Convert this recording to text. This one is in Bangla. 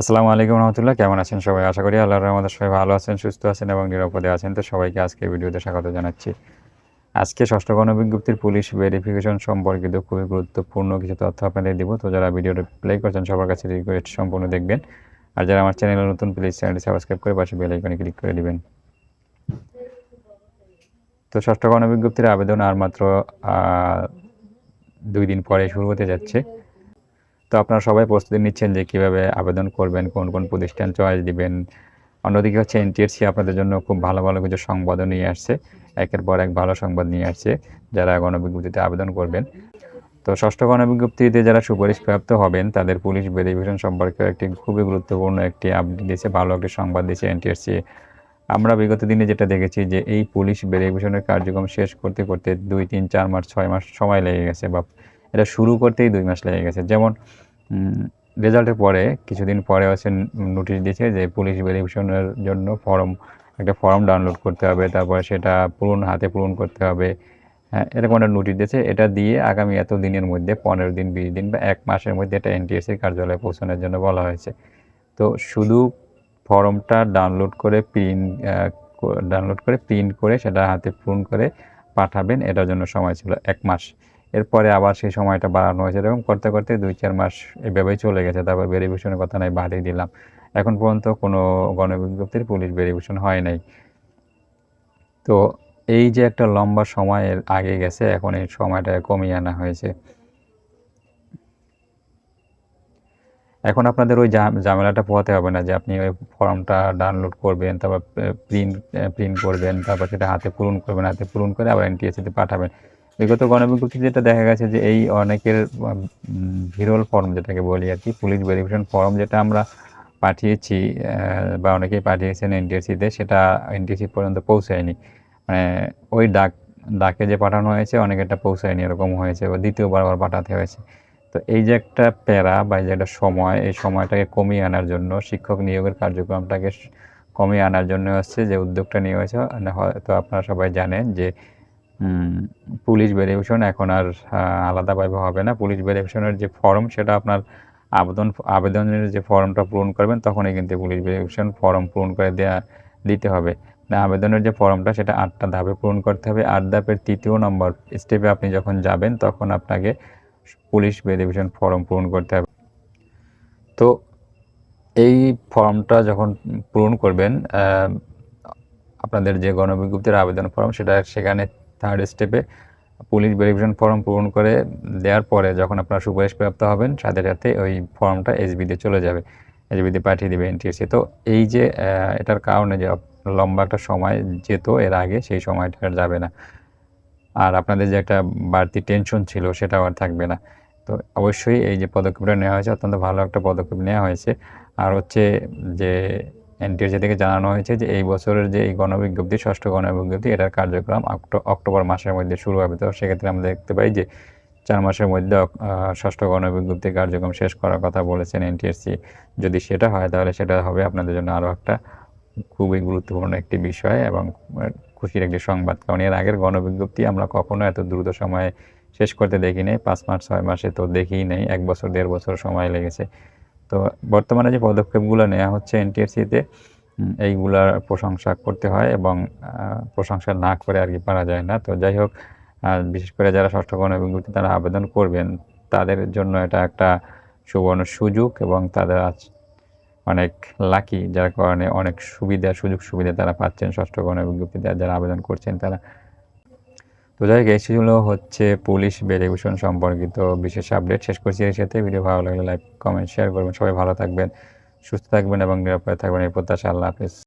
আসসালামু আলাইকুম রহমতুল্লাহ। কেমন আছেন সবাই? আশা করি আল্লাহর রহমতে সবাই ভালো আছেন, সুস্থ আছেন এবং নিরাপদে আছেন। তো সবাইকে আজকে ভিডিওতে স্বাগত জানাচ্ছি। আজকে ষষ্ঠ গণবিজ্ঞপ্তির পুলিশ ভেরিফিকেশন সম্পর্কিত খুবই গুরুত্বপূর্ণ কিছু তথ্য আপনাদের দিব। তো যারা ভিডিওটা প্লে করছেন, সবার কাছে রিকোয়েস্ট সম্পূর্ণ দেখবেন। আর যারা আমার চ্যানেলে নতুন প্লিজ চ্যানেলটি সাবস্ক্রাইব করে পাশে বেল আইকনে ক্লিক করে দিবেন। তো ষষ্ঠ গণবিজ্ঞপ্তির আবেদন আর মাত্র দুই দিন পরে শুরু হতে যাচ্ছে। তো আপনারা সবাই প্রস্তুতি নিচ্ছেন যে কীভাবে আবেদন করবেন, কোন কোন প্রতিষ্ঠান চয়েস দিবেন। অন্যদিকে হচ্ছে এনটিএসসি আপনাদের জন্য খুব ভালো ভালো কিছু সংবাদও নিয়ে আসছে। একের পর এক ভালো সংবাদ নিয়ে আসছে যারা গণবিজ্ঞপ্তিতে আবেদন করবেন। তো ষষ্ঠ গণবিজ্ঞপ্তিতে যারা সুপারিশ প্রাপ্ত হবেন, তাদের পুলিশ ভেরিফিকেশন সম্পর্কে একটি খুবই গুরুত্বপূর্ণ একটি আপডেট দিয়েছে, ভালো একটি সংবাদ দিয়েছে এনটিএসসি আমরা বিগত দিনে যেটা দেখেছি যে এই পুলিশ ভেরিফিকেশনের কার্যক্রম শেষ করতে করতে দুই, তিন, চার মাস, ছয় মাস সময় লেগে গেছে বা এটা শুরু করতেই দুই মাস লেগে গেছে। যেমন রেজাল্টের পরে, কিছুদিন পরে হচ্ছে নোটিশ দিয়েছে যে পুলিশ ভেরিফিকেশনের জন্য ফর্ম একটা ফর্ম ডাউনলোড করতে হবে, তারপরে সেটা পূরণ, হাতে পূরণ করতে হবে। হ্যাঁ এরকম একটা নোটিশ দিয়েছে। এটা দিয়ে আগামী এত দিনের মধ্যে, পনেরো দিন, বিশ দিন বা এক মাসের মধ্যে এটা এনটিএসসির কার্যালয়ে পৌঁছানোর জন্য বলা হয়েছে। তো শুধু ফর্মটা ডাউনলোড করে প্রিন্ট ডাউনলোড করে প্রিন্ট করে সেটা হাতে পূরণ করে পাঠাবেন, এটার জন্য সময় ছিল এক মাস। এরপরে আবার সেই সময়টা বাড়ানো হয়েছে। এরকম করতে করতে দুই চার মাস এভাবেই চলে গেছে। তারপর ভেরিফিকেশনের কথা নাই বাড়িয়ে দিলাম। এখন পর্যন্ত কোনো গণবিজ্ঞপ্তির পুলিশ ভেরিফিকেশন হয় নাই। তো এই যে একটা লম্বা সময়ের আগে গেছে, এখন এই সময়টা কমিয়ে আনা হয়েছে। এখন আপনাদের ওই ঝামেলাটা পোহাতে হবে না যে আপনি ওই ফর্মটা ডাউনলোড করবেন, তারপর প্রিন্ট প্রিন্ট করবেন, তারপর সেটা হাতে পূরণ করবেন, হাতে পূরণ করে আবার এনটিএসিতে পাঠাবেন। বিগত গণবিজ্ঞপ্তি যেটা দেখা গেছে যে এই অনেকের ভিরল ফর্ম যেটাকে বলি আর কি পুলিশ ভেরিফিকেশন ফর্ম যেটা আমরা পাঠিয়েছি বা অনেকেই পাঠিয়েছেন এনটিএসিতে সেটা এনটিএসি পর্যন্ত পৌঁছায়নি। মানে ওই ডাক, ডাকে যে পাঠানো হয়েছে অনেকেরটা পৌঁছায়নি, এরকম হয়েছে, বা দ্বিতীয়বার আবার পাঠাতে হয়েছে। তো এই যে একটা প্যারা বা এই যে একটা সময়, এই সময়টাকে কমিয়ে আনার জন্য, শিক্ষক নিয়োগের কার্যক্রমটাকে কমিয়ে আনার জন্য হচ্ছে যে উদ্যোগটা নিয়ে হয়েছে, হয়তো আপনারা সবাই জানেন যে পুলিশ ভেরিফিকেশন এখন আর আলাদাভাবে হবে না। পুলিশ ভেরিফিকেশনের যে ফর্ম সেটা আপনার আবেদন, আবেদনের যে ফর্মটা পূরণ করবেন, তখনই কিন্তু পুলিশ ভেরিফিকেশন ফর্ম পূরণ করে দেওয়া দিতে হবে। না, আবেদনের যে ফর্মটা সেটা আটটা ধাপে পূরণ করতে হবে। আট ধাপের তৃতীয় নম্বর স্টেপে আপনি যখন যাবেন, তখন আপনাকে পুলিশ ভেরিফিকেশন ফর্ম পূরণ করতে হবে। তো এই ফর্মটা যখন পূরণ করবেন আপনাদের যে গণবিজ্ঞপ্তির আবেদন ফর্ম সেটা সেখানে থার্ড স্টেপে পুলিশ ভেরিফিকেশন ফর্ম পূরণ করে দেওয়ার পরে যখন আপনার সুপারিশ প্রাপ্ত হবেন, সাথে সাথে ওই ফর্মটা এসবিতে চলে যাবে। এসবিতে পাঠিয়ে দেবে এনটিএসসি তো এই যে এটার কারণে যে লম্বা একটা সময় যেত, এর আগে সেই সময়টা আর যাবে না। আর আপনাদের যে একটা বাড়তি টেনশন ছিল, সেটাও আর থাকবে না। তো অবশ্যই এই যে পদক্ষেপটা নেওয়া হয়েছে, অত্যন্ত ভালো একটা পদক্ষেপ নেওয়া হয়েছে। আর হচ্ছে যে এনটিএসি থেকে জানানো হয়েছে যে এই বছরের যে এই গণবিজ্ঞপ্তি, ষষ্ঠ গণবিজ্ঞপ্তি, এটার কার্যক্রম অক্টো- অক্টোবর মাসের মধ্যে শুরু হবে। তো সেক্ষেত্রে আমরা দেখতে পাই যে চার মাসের মধ্যে ষষ্ঠ গণবিজ্ঞপ্তির কার্যক্রম শেষ করার কথা বলেছেন এনটিএসসি যদি সেটা হয়, তাহলে সেটা হবে আপনাদের জন্য আরও একটা খুবই গুরুত্বপূর্ণ একটি বিষয় এবং খুশির একটি সংবাদ। কারণ এর আগের গণবিজ্ঞপ্তি আমরা কখনো এত দ্রুত সময়ে শেষ করতে দেখি নাই পাঁচ মাস, ছয় মাসে তো দেখিই নেই। এক বছর, দেড় বছর সময় লেগেছে। তো বর্তমানে যে পদক্ষেপগুলো নেওয়া হচ্ছে এনটিএসসিতে এইগুলার প্রশংসা করতে হয় এবং প্রশংসা না করে আর কি পারা যায় না। তো যাই হোক বিশেষ করে যারা ষষ্ঠ গণবিজ্ঞপ্তি তারা আবেদন করবেন, তাদের জন্য এটা একটা সুবর্ণ সুযোগ এবং তাদের আজ অনেক লাকি যার কারণে অনেক সুবিধা সুযোগ সুবিধা তারা পাচ্ছেন ষষ্ঠ গণবিজ্ঞপ্তিতে। যারা আবেদন করছেন তারা তো যাই হোক এই হচ্ছে পুলিশ ভেরিফিকেশন সম্পর্কিত বিশেষ আপডেট। শেষ করছি এর সাথে। ভিডিও ভালো লাগলে লাইক, কমেন্ট শেয়ার করবেন। সবাই ভালো থাকবেন, সুস্থ থাকবেন এবং নিরাপদে থাকবেন এই প্রত্যাশা। আল্লাহ হাফিজ।